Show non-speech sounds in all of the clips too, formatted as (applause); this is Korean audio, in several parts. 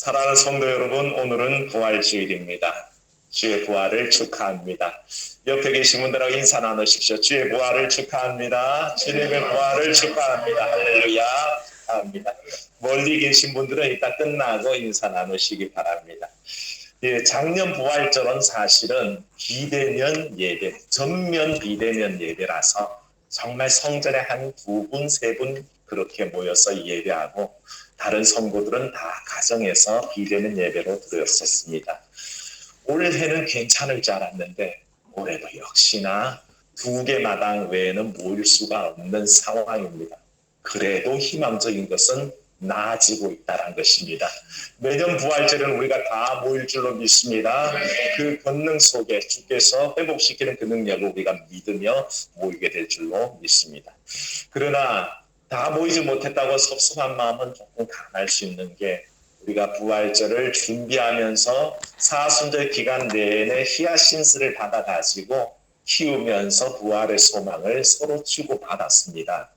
사랑하는 성도 여러분, 오늘은 부활주일입니다. 주의 부활을 축하합니다. 옆에 계신 분들하고 인사 나누십시오. 주의 부활을 축하합니다. 주님의 부활을 축하합니다. 할렐루야. 합니다. 멀리 계신 분들은 이따 끝나고 인사 나누시기 바랍니다. 예, 작년 부활절은 사실은 비대면 예배, 전면 비대면 예배라서 정말 성전에 한 두 분, 세 분 그렇게 모여서 예배하고 다른 성도들은 다 가정에서 비대면 예배로 드렸었습니다. 올해는 괜찮을 줄 알았는데 올해도 역시나 두 개 마당 외에는 모일 수가 없는 상황입니다. 그래도 희망적인 것은 나아지고 있다는 것입니다. 매년 부활절은 우리가 다 모일 줄로 믿습니다. 그 권능 속에 주께서 회복시키는 그 능력을 우리가 믿으며 모이게 될 줄로 믿습니다. 그러나 다 모이지 못했다고 섭섭한 마음은 조금 강할 수 있는 게 우리가 부활절을 준비하면서 사순절 기간 내내 히야신스를 받아 가지고 키우면서 부활의 소망을 서로 주고 받았습니다.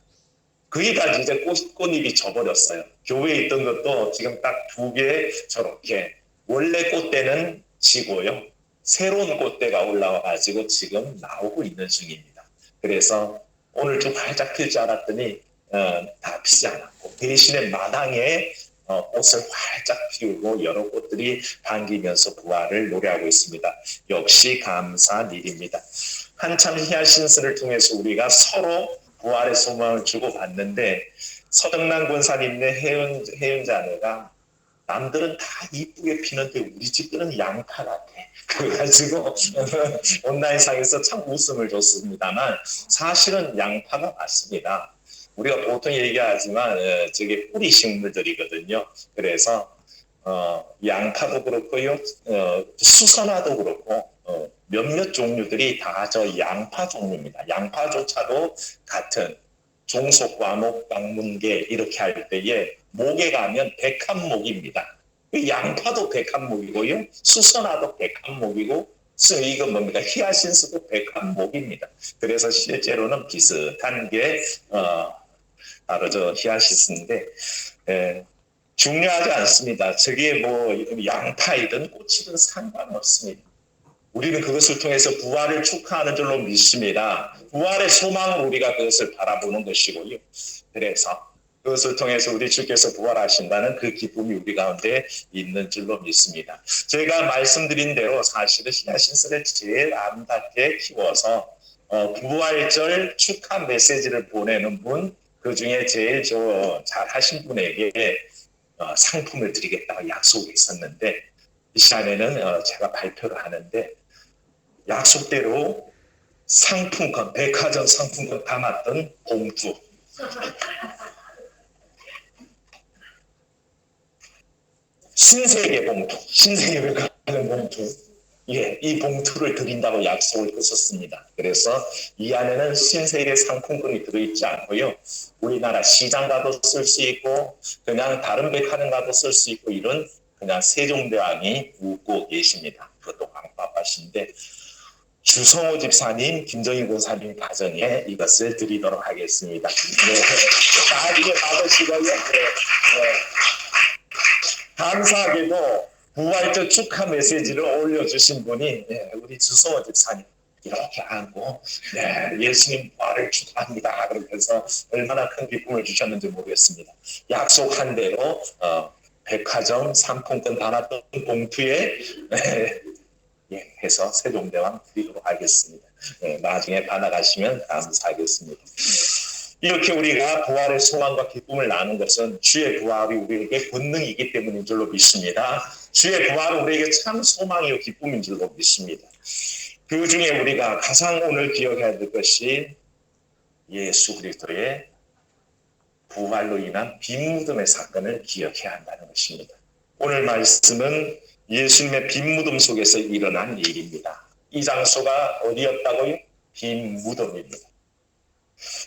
그게까지 이제 꽃, 꽃잎이 져버렸어요. 교회에 있던 것도 지금 딱 두 개 저렇게 원래 꽃대는 지고요. 새로운 꽃대가 올라와 가지고 지금 나오고 있는 중입니다. 그래서 오늘 좀 활짝 필줄 알았더니 어, 다 피지 않았고 대신에 마당에 어, 꽃을 활짝 피우고 여러 꽃들이 반기면서 부활을 노래하고 있습니다. 역시 감사한 일입니다. 한참 히야신스를 통해서 우리가 서로 부활의 소망을 주고 받는데 서정란 권사님네 해운, 해운자네가 남들은 다 이쁘게 피는데 우리 집들은 양파 같아. (laughs) 그래가지고 (laughs) 온라인상에서 참 웃음을 줬습니다만 사실은 양파가 맞습니다. 우리가 보통 얘기하지만 어, 저게 뿌리 식물들이거든요. 그래서 어, 양파도 그렇고요, 어, 수선화도 그렇고 어, 몇몇 종류들이 다 저 양파 종류입니다. 양파조차도 같은 종속 과목 방문계 이렇게 할 때에 목에 가면 백합목입니다. 그 양파도 백합목이고요, 수선화도 백합목이고 이거 뭡니까 히아신스도 백합목입니다. 그래서 실제로는 비슷한 게 어, 바로 저 히아신스인데 에, 중요하지 않습니다. 저게 뭐 양파이든 꽃이든 상관없습니다. 우리는 그것을 통해서 부활을 축하하는 줄로 믿습니다. 부활의 소망으로 우리가 그것을 바라보는 것이고요. 그래서 그것을 통해서 우리 주께서 부활하신다는 그 기쁨이 우리 가운데 있는 줄로 믿습니다. 제가 말씀드린 대로 사실은 신하신설을 제일 아름답게 키워서 어, 부활절 축하 메시지를 보내는 분, 그 중에 제일 저 잘하신 분에게 어, 상품을 드리겠다고 약속이 있었는데 이 시간에는 어, 제가 발표를 하는데 약속대로 상품권, 백화점 상품권 담았던 봉투. 신세계 봉투, 신세계 백화점 봉투. 예, 이 봉투를 드린다고 약속을 했었습니다. 그래서 이 안에는 신세계 상품권이 들어있지 않고요. 우리나라 시장 가도 쓸 수 있고, 그냥 다른 백화점 가도 쓸 수 있고, 이런 그냥 세종대왕이 웃고 계십니다. 그것도 광빠빠신데 주성호 집사님, 김정희 권사님 가정에 이것을 드리도록 하겠습니다. 네. 나중에 받으시고요. 네. 네. 감사하게도 부활절 축하 메시지를 올려주신 분이 네, 우리 주성호 집사님. 이렇게 안고 네, 예수님 부활을 축하합니다. 그러면서 얼마나 큰 기쁨을 주셨는지 모르겠습니다. 약속한 대로 어, 백화점 상품권 담았던 봉투에 네, 예, 해서 세종대왕 드리도록 하겠습니다. 예, 나중에 받아가시면 감사하겠습니다. 이렇게 우리가 부활의 소망과 기쁨을 나눈 것은 주의 부활이 우리에게 본능이기 때문인 줄로 믿습니다. 주의 부활은 우리에게 참 소망이요 기쁨인 줄로 믿습니다. 그 중에 우리가 가장 오늘 기억해야 될 것이 예수 그리스도의 부활로 인한 빈무덤의 사건을 기억해야 한다는 것입니다. 오늘 말씀은 예수님의 빈 무덤 속에서 일어난 일입니다. 이 장소가 어디였다고요? 빈 무덤입니다.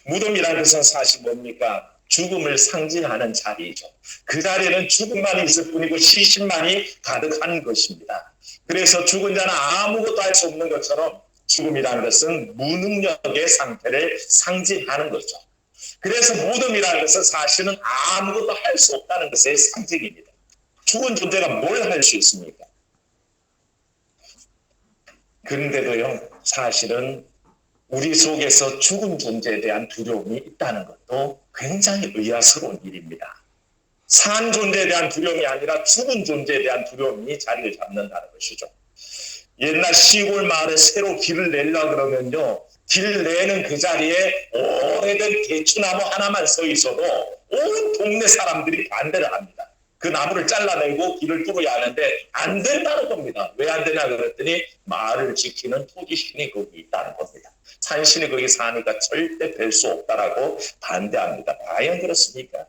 무덤이라는 것은 사실 뭡니까? 죽음을 상징하는 자리죠. 그 자리에는 죽음만 있을 뿐이고 시신만이 가득한 것입니다. 그래서 죽은 자는 아무것도 할 수 없는 것처럼 죽음이라는 것은 무능력의 상태를 상징하는 거죠. 그래서 무덤이라는 것은 사실은 아무것도 할 수 없다는 것의 상징입니다. 죽은 존재가 뭘 할 수 있습니까? 그런데도요, 사실은 우리 속에서 죽은 존재에 대한 두려움이 있다는 것도 굉장히 의아스러운 일입니다. 산 존재에 대한 두려움이 아니라 죽은 존재에 대한 두려움이 자리를 잡는다는 것이죠. 옛날 시골 마을에 새로 길을 내려 그러면요. 길 내는 그 자리에 오래된 대추나무 하나만 서 있어도 온 동네 사람들이 반대를 합니다. 그 나무를 잘라내고 길을 뚫어야 하는데 안 된다는 겁니다. 왜 안 되냐 그랬더니 마을을 지키는 토지신이 거기 있다는 겁니다. 산신이 거기 사니까 절대 뵐 수 없다라고 반대합니다. 과연 그렇습니까?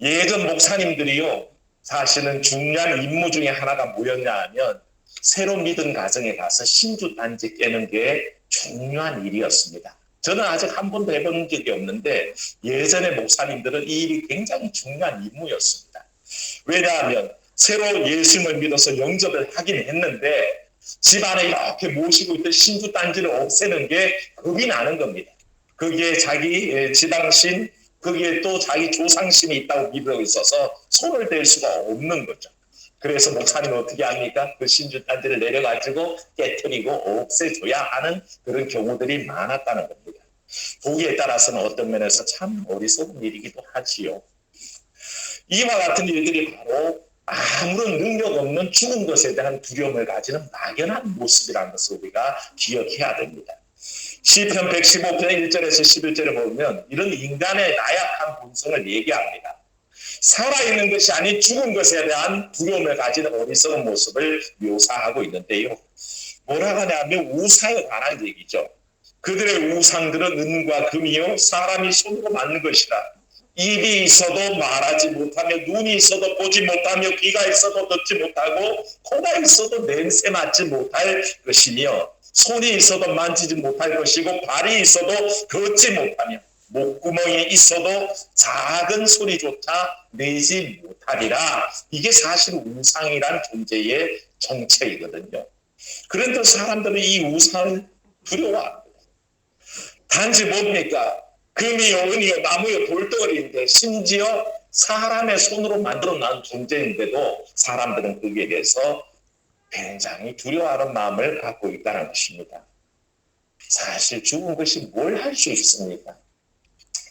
예전 목사님들이요. 사실은 중요한 임무 중에 하나가 뭐였냐 하면 새로 믿은 가정에 가서 신주 단지 깨는 게 중요한 일이었습니다. 저는 아직 한 번도 해본 적이 없는데 예전의 목사님들은 이 일이 굉장히 중요한 임무였습니다. 왜냐하면 새로 예수님을 믿어서 영접을 하긴 했는데 집안에 이렇게 모시고 있던 신주 단지를 없애는 게 겁이 나는 겁니다. 거기에 자기 지당신, 거기에 또 자기 조상신이 있다고 믿어 있어서 손을 댈 수가 없는 거죠. 그래서 목사님은 어떻게 합니까? 그 신주 단지를 내려가지고 깨뜨리고 없애줘야 하는 그런 경우들이 많았다는 겁니다. 보기에 따라서는 어떤 면에서 참 어리석은 일이기도 하지요. 이와 같은 일들이 바로 아무런 능력 없는 죽은 것에 대한 두려움을 가지는 막연한 모습이라는 것을 우리가 기억해야 됩니다. 시편 115편 1절에서 11절에 보면 이런 인간의 나약한 본성을 얘기합니다. 살아있는 것이 아닌 죽은 것에 대한 두려움을 가지는 어리석은 모습을 묘사하고 있는데요. 뭐라고 하냐면 우상에 관한 얘기죠. 그들의 우상들은 은과 금이요 사람이 손으로 만든 것이다. 입이 있어도 말하지 못하며 눈이 있어도 보지 못하며 귀가 있어도 듣지 못하고 코가 있어도 냄새 맡지 못할 것이며 손이 있어도 만지지 못할 것이고 발이 있어도 걷지 못하며 목구멍이 있어도 작은 소리조차 내지 못하리라. 이게 사실 우상이란 존재의 정체이거든요. 그런데 사람들은 이 우상을 두려워합니다. 단지 뭡니까? 금이요, 은이요, 나무요, 돌덩어리인데 심지어 사람의 손으로 만들어 난 존재인데도 사람들은 거기에 대해서 굉장히 두려워하는 마음을 갖고 있다는 것입니다. 사실 죽은 것이 뭘 할 수 있습니까?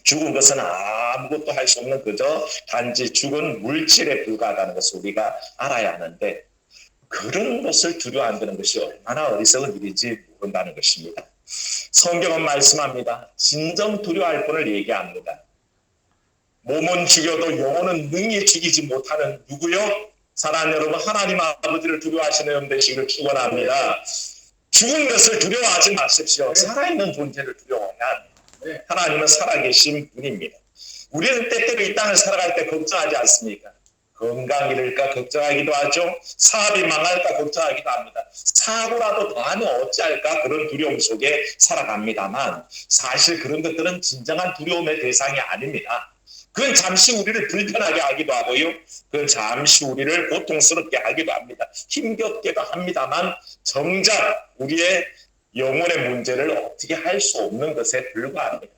죽은 것은 아무것도 할 수 없는 그저 단지 죽은 물질에 불과하다는 것을 우리가 알아야 하는데 그런 것을 두려워한다는 것이 얼마나 어리석은 일인지 모른다는 것입니다. 성경은 말씀합니다. 진정 두려워할 분을 얘기합니다. 몸은 죽여도 영혼은 능히 죽이지 못하는 누구요? 사랑하는 여러분 하나님 아버지를 두려워하시는 영 되시기를 축원합니다. 죽은 것을 두려워하지 마십시오. 살아있는 존재를 합니다. 하나님은 살아계신 분입니다. 우리는 때때로 이 땅을 살아갈 때 걱정하지 않습니까? 건강 잃을까 걱정하기도 하죠. 사업이 망할까 걱정하기도 합니다. 사고라도 더하면 어찌할까 그런 두려움 속에 살아갑니다만 사실 그런 것들은 진정한 두려움의 대상이 아닙니다. 그건 잠시 우리를 불편하게 하기도 하고요. 그건 잠시 우리를 고통스럽게 하기도 합니다. 힘겹게도 합니다만 정작 우리의 영혼의 문제를 어떻게 할 수 없는 것에 불과합니다.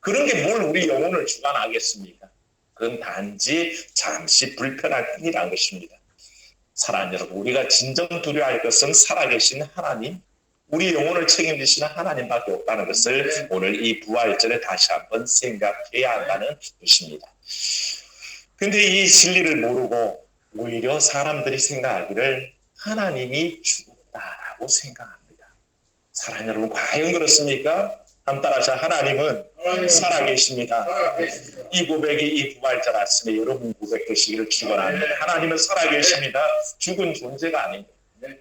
그런 게 뭘 우리 영혼을 주관하겠습니까? 그건 단지 잠시 불편할 뿐이라는 것입니다. 사랑하는 여러분, 우리가 진정 두려워할 것은 살아계신 하나님, 우리 영혼을 책임지시는 하나님밖에 없다는 것을 오늘 이 부활절에 다시 한번 생각해야 한다는 것입니다. 근데 이 진리를 모르고 오히려 사람들이 생각하기를 하나님이 죽었다라고 생각합니다. 사랑하는 여러분, 과연 그렇습니까? 한따라서 하나님은 살아계십니다. 이 고백이 이 부활절 아침에 여러분 고백되시기를 축원합니다. 하나님은 살아계십니다. 죽은 존재가 아닙니다.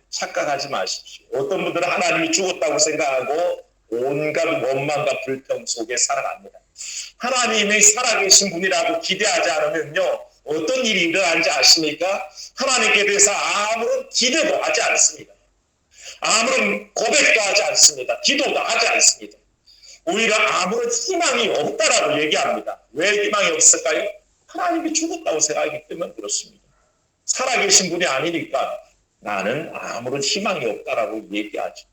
착각하지 마십시오. 어떤 분들은 하나님이 죽었다고 생각하고 온갖 원망과 불평 속에 살아갑니다. 하나님이 살아계신 분이라고 기대하지 않으면요. 어떤 일이 일어나는지 아십니까? 하나님께 대해서 아무런 기대도 하지 않습니다. 아무런 고백도 하지 않습니다. 기도도 하지 않습니다. 오히려 아무런 희망이 없다라고 얘기합니다. 왜 희망이 없을까요? 하나님이 죽었다고 생각하기 때문에 그렇습니다. 살아계신 분이 아니니까 나는 아무런 희망이 없다라고 얘기하죠.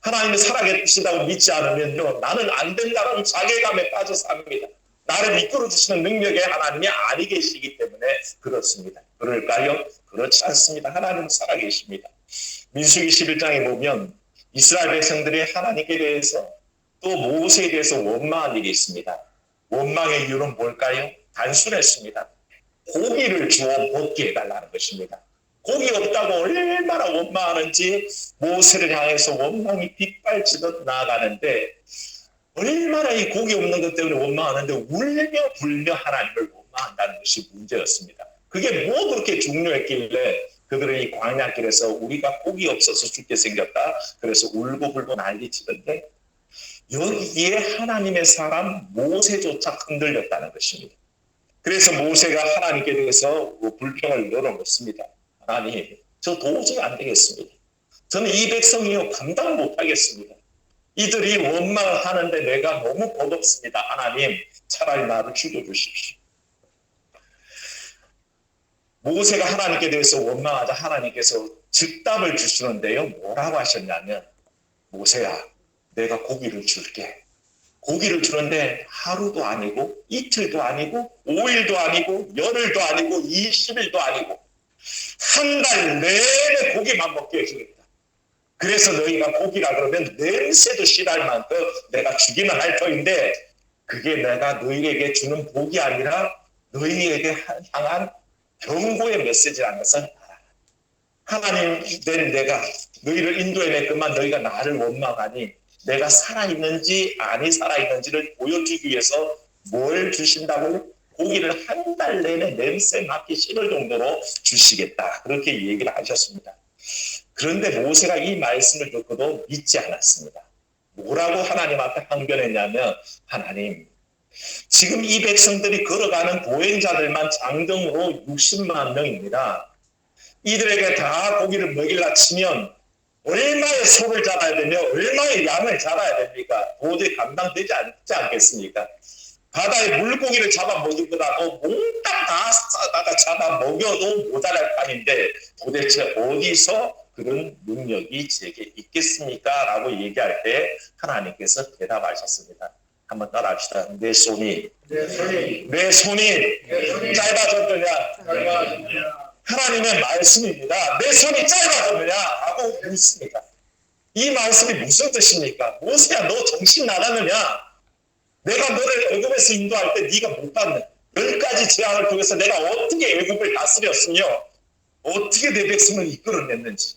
하나님이 살아계시다고 믿지 않으면요. 나는 안 된다는 자괴감에 빠져 삽니다. 나를 이끌어 주시는 능력의 하나님이 아니 계시기 때문에 그렇습니다. 그럴까요? 그렇지 않습니다. 하나님 살아계십니다. 민수기 11장에 보면 이스라엘 백성들이 하나님께 대해서 또 모세에 대해서 원망한 일이 있습니다. 원망의 이유는 뭘까요? 단순했습니다. 고기를 주어 먹게 해달라는 것입니다. 고기 없다고 얼마나 원망하는지 모세를 향해서 원망이 빗발치듯 나아가는데 얼마나 이 고기 없는 것 때문에 원망하는데 울며 불며 하나님을 원망한다는 것이 문제였습니다. 그게 뭐 그렇게 중요했길래 그들은 이 광야길에서 우리가 고기 없어서 죽게 생겼다. 그래서 울고 불고 난리치던데 여기에 하나님의 사람 모세조차 흔들렸다는 것입니다. 그래서 모세가 하나님께 대해서 뭐 불평을 열어놓습니다. 하나님, 저 도저히 안 되겠습니다. 저는 이 백성이요 감당 못하겠습니다. 이들이 원망을 하는데 내가 너무 버겁습니다. 하나님, 차라리 나를 죽여주십시오. 모세가 하나님께 대해서 원망하자 하나님께서 즉답을 주시는데요. 뭐라고 하셨냐면 모세야, 내가 고기를 줄게. 고기를 주는데 하루도 아니고 이틀도 아니고 5일도 아니고 열흘도 아니고 20일도 아니고 한 달 내내 고기만 먹게 해주겠다. 그래서 너희가 고기라 그러면 냄새도 싫어할 만큼 내가 주기는 할 터인데 그게 내가 너희에게 주는 복이 아니라 너희에게 향한 경고의 메시지라는 것을 하나님 된 내가 너희를 인도해냈건만 너희가 나를 원망하니 내가 살아있는지 아니 살아있는지를 보여주기 위해서 뭘 주신다고요? 고기를 한 달 내내 냄새 맡기 싫을 정도로 주시겠다. 그렇게 얘기를 하셨습니다. 그런데 모세가 이 말씀을 듣고도 믿지 않았습니다. 뭐라고 하나님 앞에 항변했냐면 하나님 지금 이 백성들이 걸어가는 보행자들만 장정으로 60만 명입니다. 이들에게 다 고기를 먹일라 치면 얼마의 소를 잡아야 되며 얼마의 양을 잡아야 됩니까? 도저히 감당되지 않지 않겠습니까? 바다에 물고기를 잡아 먹이더라도 몽땅 다 싸다가 잡아 먹여도 모자랄 판인데 도대체 어디서 그런 능력이 제게 있겠습니까? 라고 얘기할 때 하나님께서 대답하셨습니다. 한번 따라합시다. 내 손이 내 손이 내 손이 내 손이 짧아졌느냐? 짧아졌느냐 하나님의 말씀입니다. 내 손이 짧아졌느냐? 하고 묻습니다. 이 말씀이 무슨 뜻입니까? 모세야 너 정신 나갔느냐? 내가 너를 애굽에서 인도할 때 네가 못 봤네. 열 가지 재앙을 통해서 내가 어떻게 애굽을 다스렸으며 어떻게 내 백성을 이끌어냈는지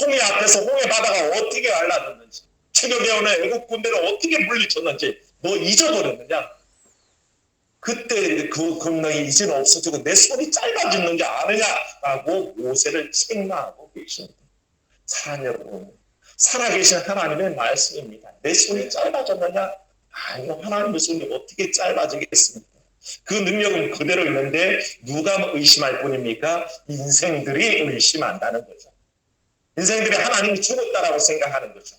홍해 앞에서 홍해 바다가 어떻게 갈라졌는지 체격에 오는 애굽 군대를 어떻게 물리쳤는지 너 잊어버렸느냐? 그때 그 권능이 이제는 없어지고 내 손이 짧아지는 게 아느냐라고 모세를 책망하고 계십니다. 사랑 여러분, 살아계신 하나님의 말씀입니다. 내 손이 짧아졌느냐? 아니요, 하나님의 손이 어떻게 짧아지겠습니까? 그 능력은 그대로 있는데 누가 의심할 뿐입니까? 인생들이 의심한다는 거죠. 인생들이 하나님이 죽었다라고 생각하는 거죠.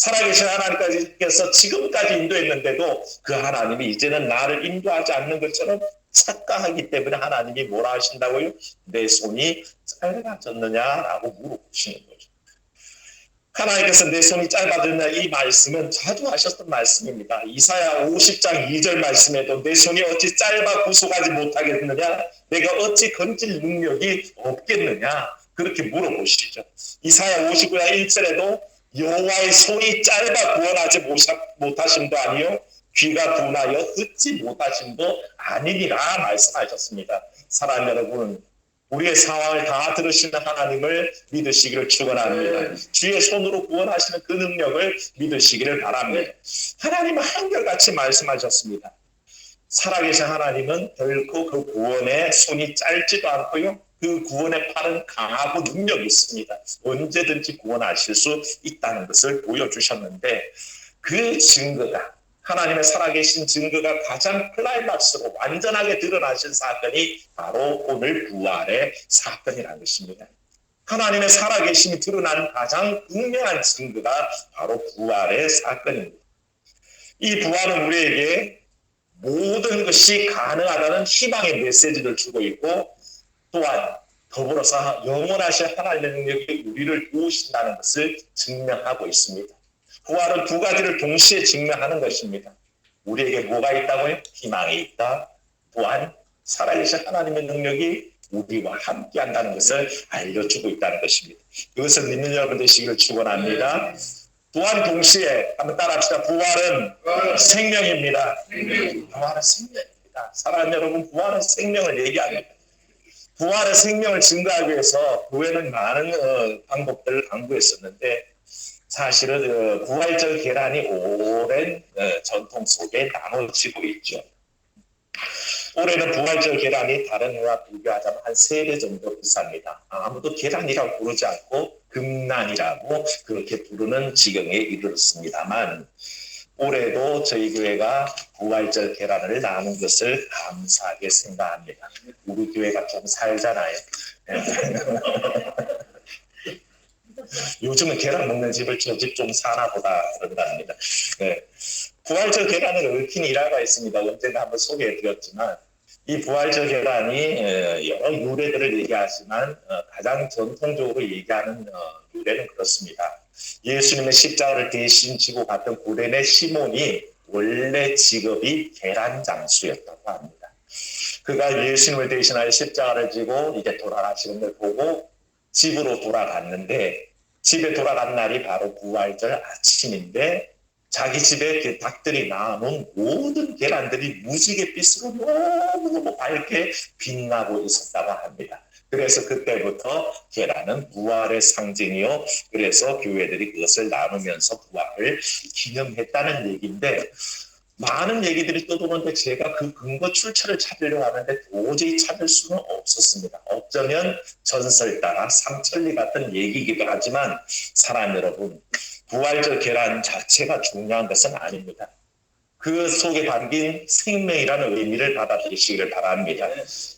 살아계신 하나님께서 지금까지 인도했는데도 그 하나님이 이제는 나를 인도하지 않는 것처럼 착각하기 때문에 하나님이 뭐라 하신다고요? 내 손이 짧아졌느냐라고 물어보시는 거죠. 하나님께서 내 손이 짧아졌느냐 이 말씀은 자주 하셨던 말씀입니다. 이사야 50장 2절 말씀에도 내 손이 어찌 짧아 구속하지 못하겠느냐 내가 어찌 건질 능력이 없겠느냐 그렇게 물어보시죠. 이사야 59장 1절에도 여호와의 손이 짧아 구원하지 못하심도 아니요 귀가 둔하여 듣지 못하심도 아니니라 말씀하셨습니다. 사랑 여러분, 우리의 상황을 다 들으시는 하나님을 믿으시기를 축원합니다. 주의 손으로 구원하시는 그 능력을 믿으시기를 바랍니다. 하나님은 한결같이 말씀하셨습니다. 살아계신 하나님은 결코 그 구원의 손이 짧지도 않고요. 그 구원의 팔은 강하고 능력이 있습니다. 언제든지 구원하실 수 있다는 것을 보여주셨는데 그 증거가 하나님의 살아계신 증거가 가장 클라이막스로 완전하게 드러나신 사건이 바로 오늘 부활의 사건이라는 것입니다. 하나님의 살아계심이 드러난 가장 분명한 증거가 바로 부활의 사건입니다. 이 부활은 우리에게 모든 것이 가능하다는 희망의 메시지를 주고 있고 또한 더불어서 영원하신 하나님의 능력이 우리를 도우신다는 것을 증명하고 있습니다. 부활은 두 가지를 동시에 증명하는 것입니다. 우리에게 뭐가 있다고요? 희망이 있다. 또한 살아계신 하나님의 능력이 우리와 함께 한다는 것을 알려주고 있다는 것입니다. 그것을 믿는 여러분 되시기를 축원합니다. 또한 동시에 한번 따라합시다. 부활은 생명입니다. 부활은 생명입니다. 사랑하는 여러분, 부활은 생명을 얘기합니다. 부활의 생명을 증가하기 위해서 교회는 많은 어, 방법들을 강구했었는데 사실은 어, 부활절 계란이 오랜 어, 전통 속에 나눠지고 있죠. 올해는 부활절 계란이 다른 해와 비교하자면 한 세 배 정도 비쌉니다. 아무도 계란이라고 부르지 않고 금란이라고 그렇게 부르는 지경에 이르렀습니다만 올해도 저희 교회가 부활절 계란을 나눈 것을 감사하게 생각합니다. 우리 교회가 좀 살잖아요. (laughs) 요즘은 계란 먹는 집을 저 집 좀 사나 보다 그런답니다. 네. 부활절 계란은 얽힌 일화가 있습니다. 언젠가 한번 소개해 드렸지만 이 부활절 계란이 에, 여러 유래들을 얘기하지만 어, 가장 전통적으로 얘기하는 어, 유래는 그렇습니다. 예수님의 십자가를 대신 지고 갔던 고레네 시몬이 원래 직업이 계란 장수였다고 합니다. 그가 예수님을 대신하여 십자가를 지고 이제 돌아가시는 걸 보고 집으로 돌아갔는데 집에 돌아간 날이 바로 부활절 아침인데 자기 집에 그 닭들이 낳아놓은 모든 계란들이 무지갯빛으로 너무너무 밝게 빛나고 있었다고 합니다. 그래서 그때부터 계란은 부활의 상징이요. 그래서 교회들이 그것을 나누면서 부활을 기념했다는 얘기인데 많은 얘기들이 떠도는데 제가 그 근거 출처를 찾으려고 하는데 도저히 찾을 수는 없었습니다. 어쩌면 전설 따라 삼천리 같은 얘기이기도 하지만 사람 여러분 부활절 계란 자체가 중요한 것은 아닙니다. 그 속에 담긴 생명이라는 의미를 받아들이시기를 바랍니다.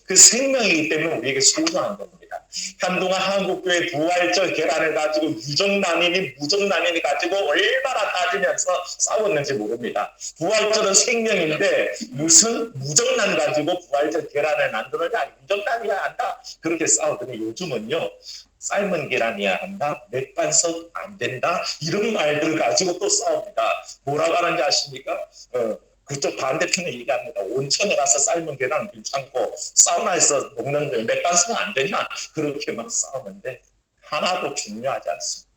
그 생명이기 때문에 우리에게 소중한 겁니다. 한동안 한국교회 부활절 계란을 가지고 유정난이니 무정난이니 가지고 얼마나 따지면서 싸웠는지 모릅니다. 부활절은 생명인데 무슨 무정난 가지고 부활절 계란을 만들어야 무정난이야 한다 그렇게 싸우더니 요즘은요 삶은 계란이야 한다, 맥반석 안 된다, 이런 말들을 가지고 또 싸웁니다. 뭐라고 하는지 아십니까? 어, 그쪽 반대편에 얘기합니다. 온천에 가서 삶은 계란 괜찮고, 사우나에서 먹는 맥반석 안 되냐? 그렇게 막 싸우는데, 하나도 중요하지 않습니다.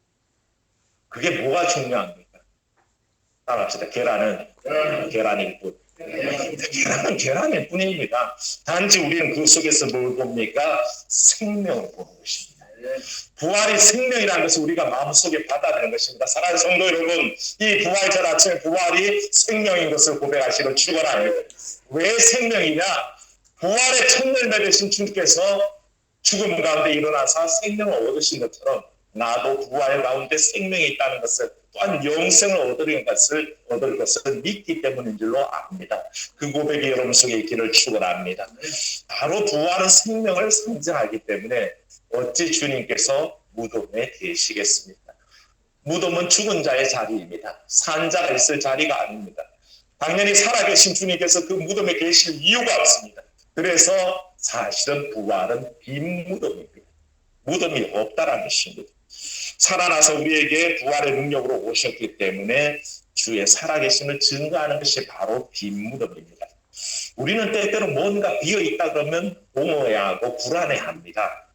그게 뭐가 중요합니까? 따라합시다. 계란은 계란일 뿐. 계란은 계란일 뿐입니다. 단지 우리는 그 속에서 뭘 봅니까? 생명을 보는 것입니다. 부활이 생명이라는 것을 우리가 마음속에 받아들이는 것입니다. 사랑하는 성도 여러분, 이 부활절 아침에 부활이 생명인 것을 고백하시는 축원합니다. 왜 생명이냐? 부활의 첫날매 되신 주님께서 죽음 가운데 일어나서 생명을 얻으신 것처럼 나도 부활 가운데 생명이 있다는 것을 또한 영생을 얻을 것을 얻을 것을 믿기 때문인 줄로 압니다. 그 고백이 여러분 속에 있기를 축원합니다. 바로 부활은 생명을 상징하기 때문에 어찌 주님께서 무덤에 계시겠습니까? 무덤은 죽은 자의 자리입니다. 산 자가 있을 자리가 아닙니다. 당연히 살아계신 주님께서 그 무덤에 계실 이유가 없습니다. 그래서 사실은 부활은 빈 무덤입니다. 무덤이 없다라는 것입니다. 살아나서 우리에게 부활의 능력으로 오셨기 때문에 주의 살아계심을 증거하는 것이 바로 빈 무덤입니다. 우리는 때때로 뭔가 비어 있다 그러면 공허해하고 불안해합니다.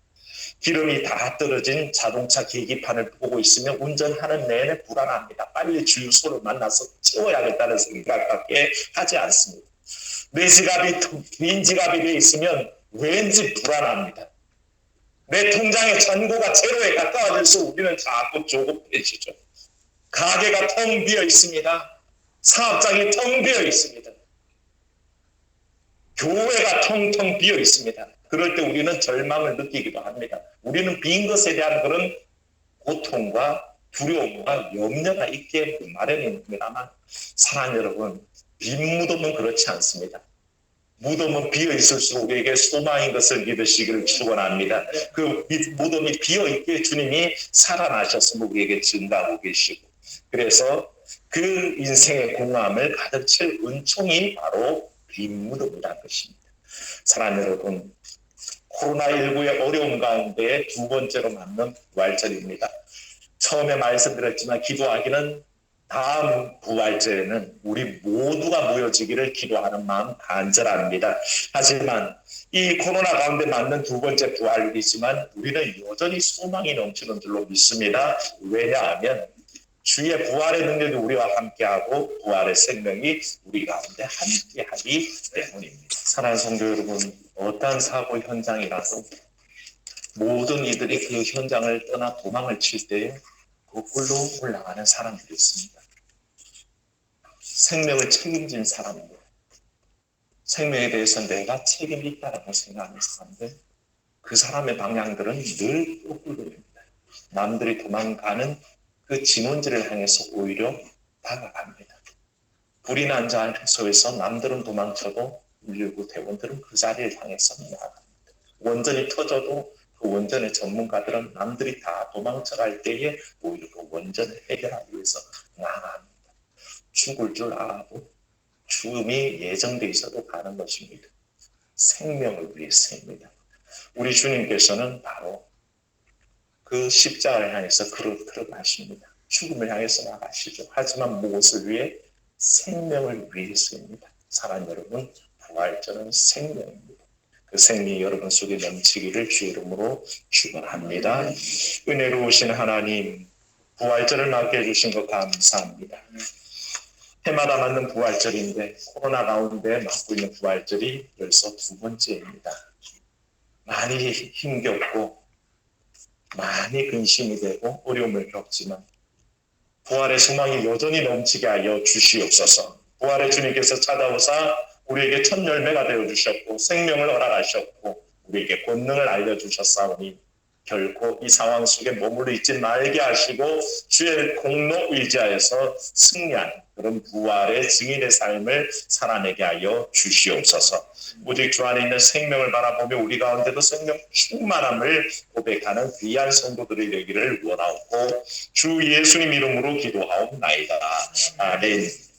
기름이 다 떨어진 자동차 계기판을 보고 있으면 운전하는 내내 불안합니다. 빨리 주유소를 만나서 채워야겠다는 생각밖에 하지 않습니다. 내 지갑이 빈 지갑이 돼 있으면 왠지 불안합니다. 내 통장의 잔고가 제로에 가까워질수록 우리는 자꾸 조급해지죠. 가게가 텅 비어 있습니다. 사업장이 텅 비어 있습니다. 교회가 텅텅 비어 있습니다. 그럴 때 우리는 절망을 느끼기도 합니다. 우리는 빈 것에 대한 그런 고통과 두려움과 염려가 있게 마련입니다만 사랑 여러분 빈 무덤은 그렇지 않습니다. 무덤은 비어 있을수록 우리에게 소망인 것을 믿으시기를 축원합니다. 그 무덤이 비어 있게 주님이 살아나셔서 우리에게 증가하고 계시고 그래서 그 인생의 공함을 가득 채울 은총이 바로 빈 무덤이라는 것입니다. 사랑 여러분 코로나19의 어려움 가운데 두 번째로 맞는 부활절입니다. 처음에 말씀드렸지만 기도하기는 다음 부활절에는 우리 모두가 모여지기를 기도하는 마음 간절합니다. 하지만 이 코로나 가운데 맞는 두 번째 부활이지만 우리는 여전히 소망이 넘치는 줄로 믿습니다. 왜냐하면 주의 부활의 능력이 우리와 함께하고 부활의 생명이 우리 가운데 함께하기 때문입니다. 사랑하는 성도 여러분, 어떠한 사고 현장이라도 모든 이들이 그 현장을 떠나 도망을 칠 때에 거꾸로 올라가는 사람들이 있습니다. 생명을 책임진 사람들, 생명에 대해서 내가 책임이 있다라고 사람들, 그 사람의 방향들은 늘 거꾸로입니다. 남들이 도망가는 그 진원지를 향해서 오히려 다가갑니다. 불이 난 장소에서 남들은 도망쳐도 인류구 대원들은 그 자리를 향해서 나아갑니다. 원전이 터져도 그 원전의 전문가들은 남들이 다 도망쳐갈 때에 오히려 그 원전을 해결하기 위해서 나아갑니다. 죽을 줄 알아도 죽음이 예정돼 있어도 가는 것입니다. 생명을 위해서입니다. 우리 주님께서는 바로 그 십자가를 향해서 그릇 걸어가십니다. 죽음을 향해서 나가시죠. 하지만 무엇을 위해? 생명을 위해서입니다. 사랑 여러분, 부활절은 생명입니다. 그 생명이 여러분 속에 넘치기를 주 이름으로 축원합니다. 은혜로우신 하나님, 부활절을 맞게 해주신 것 감사합니다. 해마다 맞는 부활절인데 코로나 가운데 맞고 있는 부활절이 벌써 두 번째입니다. 많이 힘겹고 많이 근심이 되고 어려움을 겪지만 부활의 소망이 여전히 넘치게 하여 주시옵소서. 부활의 주님께서 찾아오사 우리에게 첫 열매가 되어 주셨고 생명을 허락하셨고 우리에게 권능을 알려 주셨사오니 결코 이 상황 속에 머물러 있지 말게 하시고 주의 공로 의지하여서 승리하는 그런 부활의 증인의 삶을 살아내게 하여 주시옵소서. 오직 주 안에 있는 생명을 바라보며 우리 가운데도 생명 충만함을 고백하는 귀한 성도들이 되기를 원하옵고 주 예수님 이름으로 기도하옵나이다. 아멘.